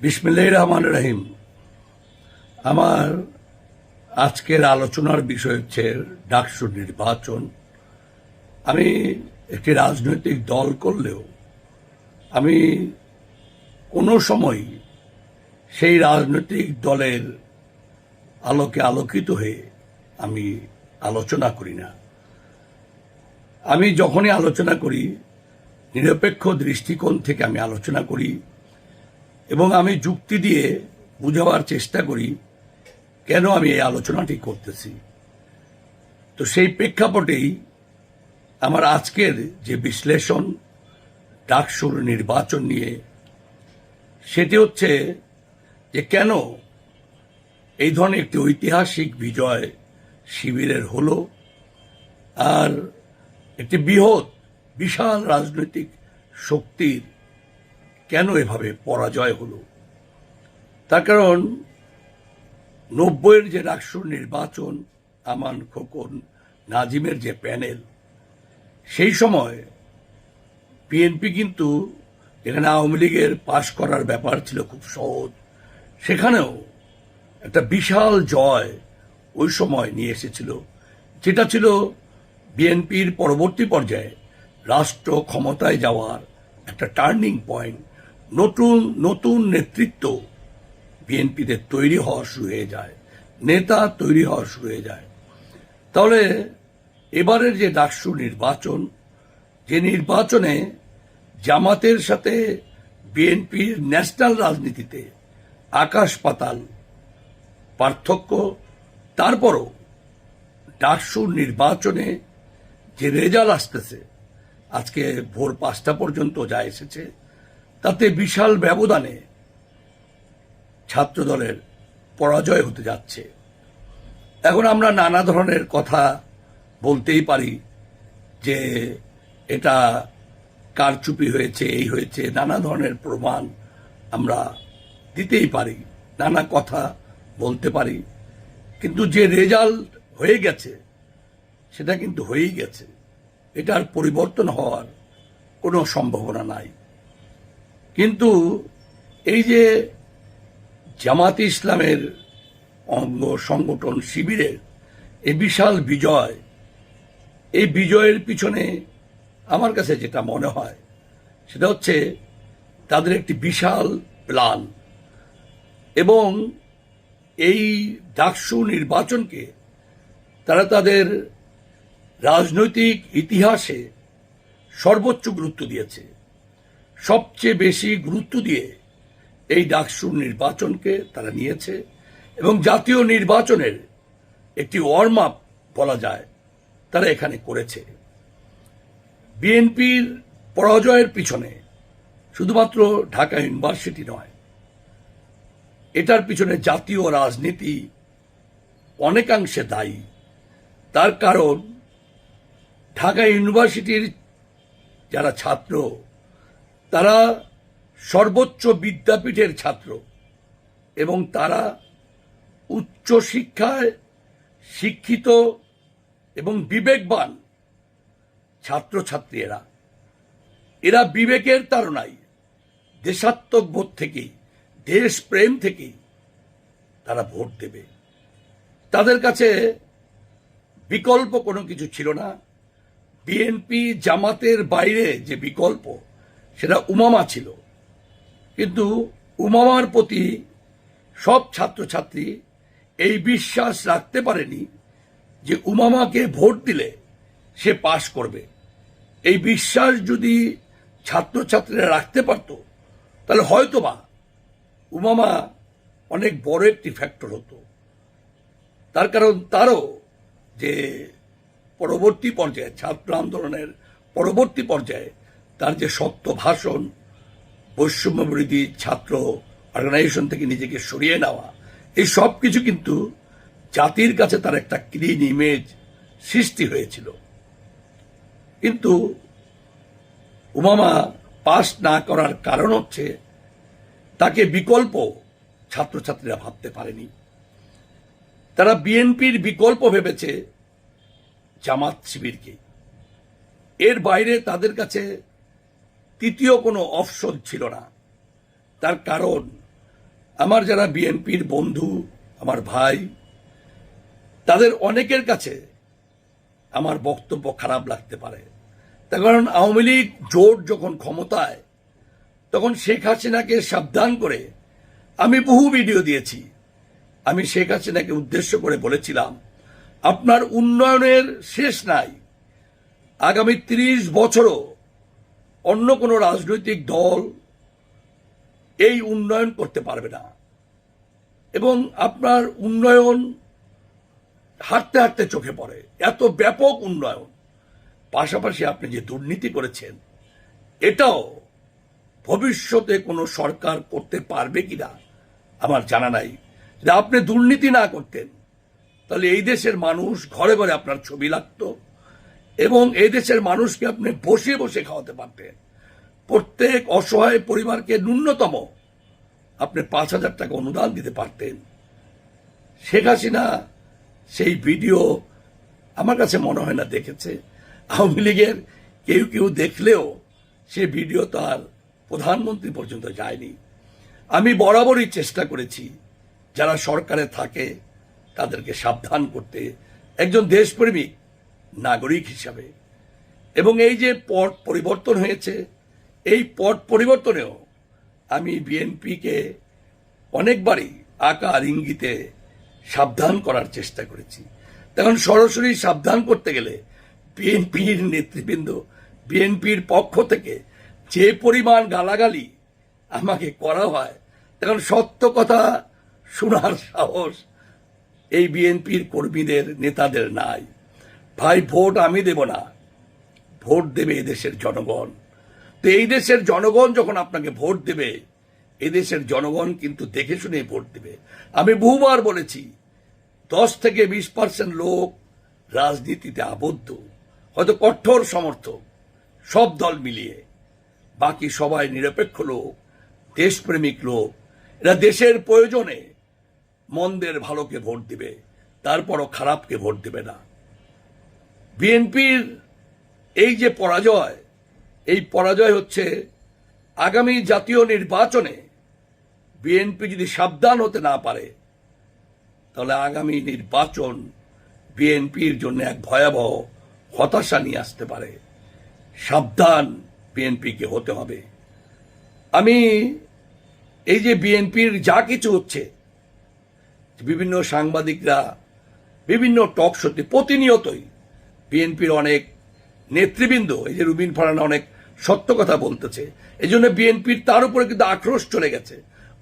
বিসমিল্লাহ রহমান রহিম। আমার আজকের আলোচনার বিষয় হচ্ছে ডাকসু নির্বাচন। আমি একটি রাজনৈতিক দল করলেও আমি কোনো সময় সেই রাজনৈতিক দলের আলোকে আলোকিত হয়ে আমি আলোচনা করি না। আমি যখনই আলোচনা করি, নিরপেক্ষ দৃষ্টিকোণ থেকে আমি আলোচনা করি এবং আমি যুক্তি দিয়ে বুঝাবার চেষ্টা করি, কেন আমি এই আলোচনাটি করতেছি। তো সেই প্রেক্ষাপটেই আমার আজকের যে বিশ্লেষণ, ডাকসুর নির্বাচন নিয়ে, সেটি হচ্ছে যে কেন এই ধরনের একটি ঐতিহাসিক বিজয় শিবিরের হলো, আর একটি বৃহৎ, বিশাল রাজনৈতিক শক্তির কেন এভাবে পরাজয় হলো? তার কারণ নব্বইয়ের যে রাষ্ট্র নির্বাচন, আমান খোকন, নাজিমের যে প্যানেল, সেই সময় বিএনপি কিন্তু এখানে আওয়ামী লীগের পাশ করার ব্যাপার ছিল খুব সহজ। সেখানেও একটা বিশাল জয় ওই সময় নিয়ে এসেছিল, যেটা ছিল বিএনপির পরবর্তী পর্যায়ে রাষ্ট্র ক্ষমতায় যাওয়ার একটা টার্নিং পয়েন্ট নতুন নতুন নেতৃত্ব বিএনপিতে তৈরি হওয়া শুরু হয়ে যায়, নেতা তৈরি হওয়া শুরু হয়ে যায়। তাহলে এবারের যে ডাকসু নির্বাচন, যে নির্বাচনে জামাতের সাথে বিএনপির ন্যাশনাল রাজনীতিতে আকাশ পাতাল পার্থক্য, তারপরও ডাকসু নির্বাচনে যে রেজাল্ট আসতেছে, আজকে ভোর পাঁচটা পর্যন্ত যা এসেছে তাতে বিশাল ব্যবধানে ছাত্রদলের পরাজয় হতে যাচ্ছে। এখন আমরা নানা ধরনের কথা বলতেই পারি যে এটা কারচুপি হয়েছে, এই হয়েছে, নানা ধরনের প্রমাণ আমরা দিতেই পারি, নানা কথা বলতে পারি। কিন্তু যে রেজাল্ট হয়ে গেছে, সেটা কিন্তু হয়েই গেছে। এটার পরিবর্তন হওয়ার কোনো সম্ভাবনা নাই। কিন্তু এই যে জামাত ইসলামের অঙ্গ সংগঠন শিবিরের এই বিশাল বিজয়, এই বিজয়ের পিছনে আমার কাছে যেটা মনে হয়, সেটা হচ্ছে তাদের একটি বিশাল প্ল্যান এবং এই ডাকসু নির্বাচনকে তারা তাদের রাজনৈতিক ইতিহাসে সর্বোচ্চ গুরুত্ব দিয়েছে। সবচেয়ে বেশি গুরুত্ব দিয়ে এই ডাকসুর নির্বাচনকে তারা নিয়েছে এবং জাতীয় নির্বাচনের একটি ওয়ার্ম আপ বলা যায়, তারা এখানে করেছে। বিএনপির পরাজয়ের পিছনে শুধুমাত্র ঢাকা ইউনিভার্সিটি নয়, এটার পিছনে জাতীয় রাজনীতি অনেকাংশে দায়ী। তার কারণ ঢাকা ইউনিভার্সিটির যারা ছাত্র তারা সর্বোচ্চ বিদ্যাপীঠের ছাত্র এবং তারা উচ্চ শিক্ষায় শিক্ষিত এবং বিবেকবান ছাত্রছাত্রী এরা এরা বিবেকের তাড়নায় দেশাত্মক বোধ থেকেই দেশপ্রেম থেকেই তারা ভোট দেবে। তাদের কাছে বিকল্প কোনো কিছু ছিল না। বিএনপি জামাতের বাইরে যে বিকল্প সেটা উমামা ছিল। কিন্তু উমামার প্রতি সব ছাত্রছাত্রী এই বিশ্বাস রাখতে পারেনি যে উমামাকে ভোট দিলে সে পাশ করবে। এই বিশ্বাস যদি ছাত্রছাত্রীরা রাখতে পারত, তাহলে হয়তোবা উমামা অনেক বড় একটি ফ্যাক্টর হতো। তার কারণ তারও যে পরবর্তী পর্যায়ে ছাত্র আন্দোলনের পরবর্তী পর্যায়ে তার যে সত্য ভাষণ, বৈষম্য বিরোধী ছাত্র অর্গানাইজেশন থেকে নিজেকে সরিয়ে নেওয়া, এই সব কিছু কিন্তু জাতির কাছে তার একটা ক্লিন ইমেজ সৃষ্টি হয়েছিল। কিন্তু উমামা পাস না করার কারণ হচ্ছে তাকে বিকল্প ছাত্রছাত্রীরা ভাবতে পারেনি। তারা বিএনপির বিকল্প ভেবেছে জামাত শিবিরকে। এর বাইরে তাদের কাছে তৃতীয় কোনো অপশন ছিল না। তার কারণ, আমার যারা বিএনপির বন্ধু, আমার ভাই, তাদের অনেকের কাছে আমার বক্তব্য খারাপ লাগতে পারে। তার কারণ, আওয়ামী লীগ জোট যখন ক্ষমতায়, তখন শেখ হাসিনাকে সাবধান করে আমি বহু ভিডিও দিয়েছি। আমি শেখ হাসিনাকে উদ্দেশ্য করে বলেছিলাম, আপনার উন্নয়নের শেষ নাই। আগামী তিরিশ বছরও অন্য কোনো রাজনৈতিক দল এই উন্নয়ন করতে পারবে না। এবং আপনার উন্নয়ন হাঁটতে হাঁটতে চোখে পড়ে। এত ব্যাপক উন্নয়ন। পাশাপাশি আপনি যে দুর্নীতি করেছেন, এটাও ভবিষ্যতে কোনো সরকার করতে পারবে কিনা আমার জানা নাই। যে আপনি দুর্নীতি না করতেন, তাহলে এই দেশের মানুষ ঘরে ঘরে আপনার ছবি লাগতো। এবং এই দেশের মানুষকে আপনি বসে বসে খাওয়াতে পারতেন। প্রত্যেক অসহায় পরিবারকে ন্যূনতম আপনি পাঁচ হাজার টাকা অনুদান দিতে পারতেন। শেখ হাসিনা সেই ভিডিও আমার কাছে মনে হয় না দেখেছে। আওয়ামী লীগের কেউ কেউ দেখলেও সে ভিডিও তার প্রধানমন্ত্রী পর্যন্ত যায়নি। আমি বরাবরই চেষ্টা করেছি যারা সরকারে থাকে তাদেরকে সাবধান করতে। একজন দেশপ্রেমিক নাগরিক হিসাবে। এবং এই যে পট পরিবর্তন হয়েছে, এই পট পরিবর্তনেও আমি বিএনপিকে অনেকবারই আকার ইঙ্গিতে সাবধান করার চেষ্টা করেছি। তখন সরাসরি সাবধান করতে গেলে বিএনপির নেতৃবৃন্দ, বিএনপির পক্ষ থেকে যে পরিমাণ গালাগালি আমাকে করা হয় তখন সত্য কথা শোনার সাহস এই বিএনপির কর্মীদের, নেতাদের নাই। ভাই, ভোট আমি দেব না। ভোট দেবে এদেশের জনগণ। তো এই দেশের জনগণ যখন আপনাকে ভোট দেবে এদেশের জনগণ কিন্তু দেখে শুনে ভোট দেবে। আমি বহুবার বলেছি, দশ থেকে বিশ পার্সেন্ট লোক রাজনীতিতে আবদ্ধ, হয়তো কঠোর সমর্থক, সব দল মিলিয়ে। বাকি সবাই নিরপেক্ষ লোক, দেশপ্রেমিক লোক। এরা দেশের প্রয়োজনে মন্দের ভালোকে ভোট দিবে, তারপরও খারাপকে ভোট দেবে না। বিএনপির এই যে পরাজয়, এই পরাজয় হচ্ছে আগামী জাতীয় নির্বাচনে বিএনপি যদি সাবধান হতে না পারে, তাহলে আগামী নির্বাচন বিএনপির জন্য এক ভয়াবহ হতাশা নিয়ে আসতে পারে। সাবধান বিএনপিকে হতে হবে। আমি এই যে বিএনপির যা কিছু হচ্ছে, বিভিন্ন সাংবাদিকরা, বিভিন্ন টক শোতে প্রতিনিয়তই বিএনপির অনেক নেতৃবৃন্দ, এই যে রুবিন ফারানা অনেক সত্য কথা বলতেছে। এই জন্য বিএনপির তার উপরে কিন্তু আক্রোশ চলে গেছে।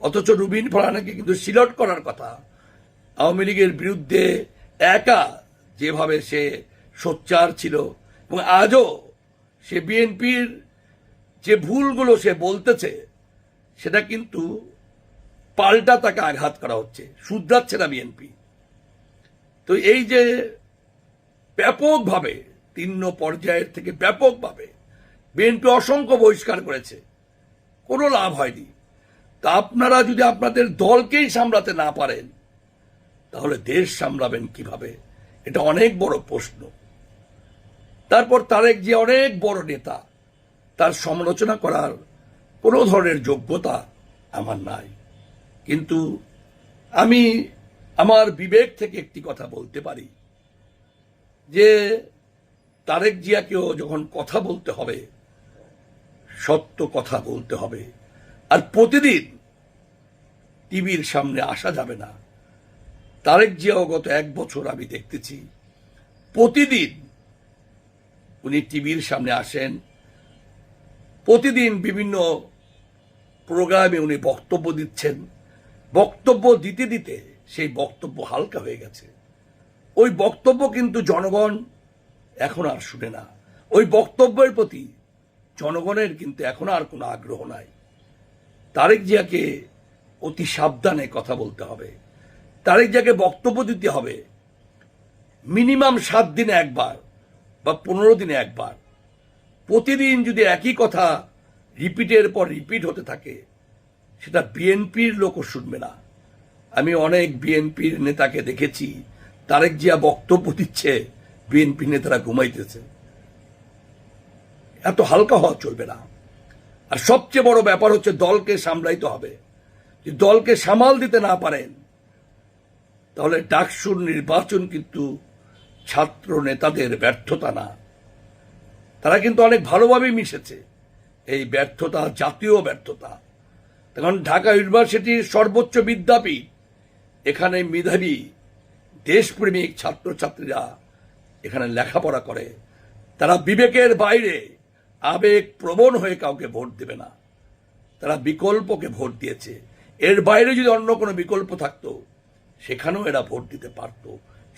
অথচ রুবিন ফারানাকে কিন্তু সিলট করার কথা, আওয়ামী লীগের বিরুদ্ধে একা যেভাবে সে সোচ্চার ছিল এবং আজও সে বিএনপির যে ভুলগুলো সে বলতেছে, সেটা কিন্তু পাল্টা তাকে আঘাত করা হচ্ছে, শুধরাচ্ছে না বিএনপি। তো এই যে ব্যাপকভাবে, তিন্ন পর্যায়ের থেকে ব্যাপকভাবে বিএনপি অসংখ্য বহিষ্কার করেছে। কোনো লাভ হয়নি। তা আপনারা যদি আপনাদের দলকেই সামলাতে না পারেন, তাহলে দেশ সামলাবেন কীভাবে? এটা অনেক বড় প্রশ্ন। তারপর তারেক যে অনেক বড় নেতা। তার সমালোচনা করার কোনো ধরনের যোগ্যতা আমার নাই। কিন্তু আমি আমার বিবেক থেকে একটি কথা বলতে পারি। যে তারেক জিয়াকেও যখন কথা বলতে হবে, সত্য কথা বলতে হবে, আর প্রতিদিন টিভির সামনে আসা যাবে না, তারেক জিয়াও গত এক বছর আমি দেখতেছি, প্রতিদিন উনি টিভির সামনে আসেন, প্রতিদিন বিভিন্ন প্রোগ্রামে উনি বক্তব্য দিচ্ছেন, বক্তব্য দিতে দিতে সেই বক্তব্য হালকা হয়ে গেছে। ওই বক্তব্য কিন্তু জনগণ এখন আর শুনে না। ওই বক্তব্যের প্রতি জনগণের কিন্তু এখন আর কোনো আগ্রহ নাই। তারেক জিয়াকে অতি সাবধানে কথা বলতে হবে। তারেক জিয়াকে বক্তব্য দিতে হবে মিনিমাম সাত দিনে একবার বা পনেরো দিনে একবার। প্রতিদিন যদি একই কথা রিপিটের পর রিপিট হতে থাকে, সেটা বিএনপির লোকও শুনবে না। আমি অনেক বিএনপির নেতাকে দেখেছি তারেক জিয়া বক্তব্য দিচ্ছে, বিএনপি নেতারা ঘুমাইতেছে। এত হালকা হওয়া চলবে না। আর সবচেয়ে বড় ব্যাপার হচ্ছে দলকে সামলাইতে হবে। যদি দলকে সামাল দিতে না পারেন, তাহলে ডাকসুর নির্বাচন কিন্তু ছাত্র নেতাদের ব্যর্থতা না। তারা কিন্তু অনেক ভালোভাবেই মিশেছে। এই ব্যর্থতা, জাতীয় ব্যর্থতা। কারণ ঢাকা ইউনিভার্সিটির সর্বোচ্চ বিদ্যাপীঠ, এখানে মেধাবী দেশপ্রেমিক ছাত্রছাত্রীরা এখানে লেখাপড়া করে, তারা বিবেকের বাইরে আবেগ প্রবণ হয়ে কাউকে ভোট দেবে না। তারা বিকল্পকে ভোট দিয়েছে। এর বাইরে যদি অন্য কোনো বিকল্প থাকতো, সেখানেও এরা ভোট দিতে পারত।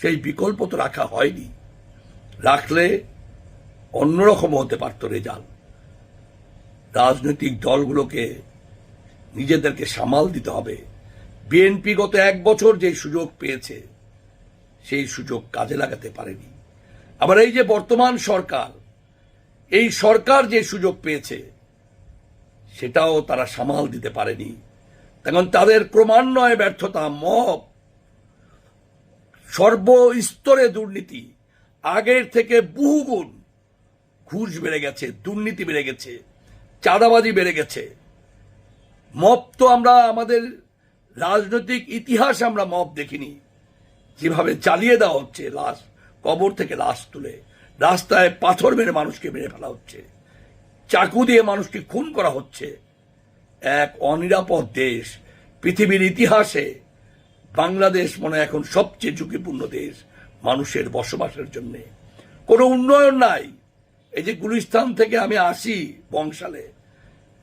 সেই বিকল্প তো রাখা হয়নি। রাখলে অন্যরকম হতে পারত রেজাল্ট। রাজনৈতিক দলগুলোকে নিজেদেরকে সামাল দিতে হবে। বিএনপি গত এক বছর যে সুযোগ পেয়েছে সেই সুযোগ কাজে লাগাতে পারেনি। আবার এই যে বর্তমান সরকার, এই সরকার যে সুযোগ পেয়েছে, সেটাও তারা সামাল দিতে পারেনি। তখন তাদের ক্রমান্বয়ে ব্যর্থতা, মব, সর্বস্তরে দুর্নীতি, আগের থেকে বহুগুণ ঘুষ বেড়ে গেছে, দুর্নীতি বেড়ে গেছে, চাঁদাবাজি বেড়ে গেছে। মব তো আমরা, আমাদের রাজনৈতিক ইতিহাস আমরা মব দেখিনি। যেভাবে জ্বালিয়ে দেওয়া হচ্ছে লাশ, কবর থেকে লাশ তুলে। রাস্তায় পাথর মেরে মানুষকে মেরে ফেলা হচ্ছে। চাকু দিয়ে মানুষকে খুন করা হচ্ছে। এক অনিরাপদ দেশ। পৃথিবীর ইতিহাসে বাংলাদেশ মনে এখন সবচেয়ে ঝুঁকিপূর্ণ দেশ মানুষের বসবাসের জন্য। কোনো উন্নয়ন নাই। এই যে গুলিস্তান থেকে আমি আসি বংশালে,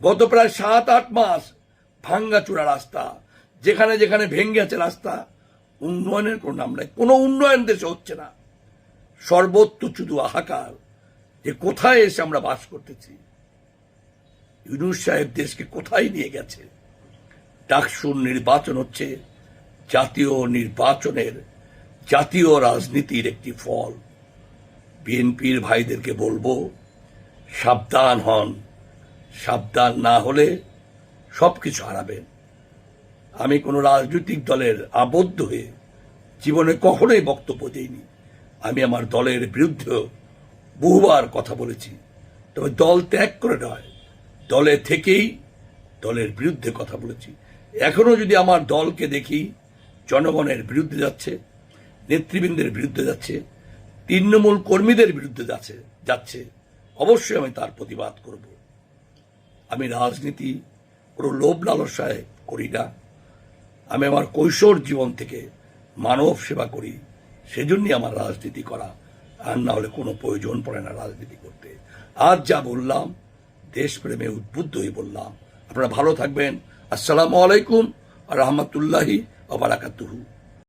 গত প্রায় সাত আট মাস ভাঙ্গাচূড়া রাস্তা। যেখানে যেখানে ভেঙে আছে রাস্তা উন্নয়নের কোনো নাম নাই। কোনো উন্নয়ন দেশে হচ্ছে না। সর্বত্র শুধু হাহাকার যে কোথায় এসে আমরা বাস করতেছি। ইউনুস সাহেব দেশকে কোথায় নিয়ে গেছে? ডাকসুর নির্বাচন হচ্ছে জাতীয় নির্বাচনের জাতীয় রাজনীতির একটি ফল। বিএনপির ভাইদেরকে বলব, সাবধান হন। সাবধান না হলে সবকিছু হারাবেন। আমি কোনো রাজনৈতিক দলের আবদ্ধ হয়ে জীবনে কখনোই বক্তব্য দিইনি। আমি আমার দলের বিরুদ্ধে বহুবার কথা বলেছি। তবে দল ত্যাগ করে নয়, দলে থেকেই দলের বিরুদ্ধে কথা বলেছি। এখনও যদি আমার দলকে দেখি, জনগণের বিরুদ্ধে যাচ্ছে, নেতৃবৃন্দের বিরুদ্ধে যাচ্ছে, তৃণমূল কর্মীদের বিরুদ্ধে যাচ্ছে যাচ্ছে, অবশ্যই আমি তার প্রতিবাদ করব। আমি রাজনীতি কোনো লোভ লালসায় করি না। আমি আমার কৈশোর জীবন থেকে মানব সেবা করি। সেজন্যই আমার রাজনীতি করা। আর না হলে কোনো প্রয়োজন পড়ে না রাজনীতি করতে। আজ যা বললাম, দেশপ্রেমে উদ্বুদ্ধ হয়ে বললাম। আপনারা ভালো থাকবেন। আসসালামু আলাইকুম আর রহমতুল্লাহি আবারাকাতুহু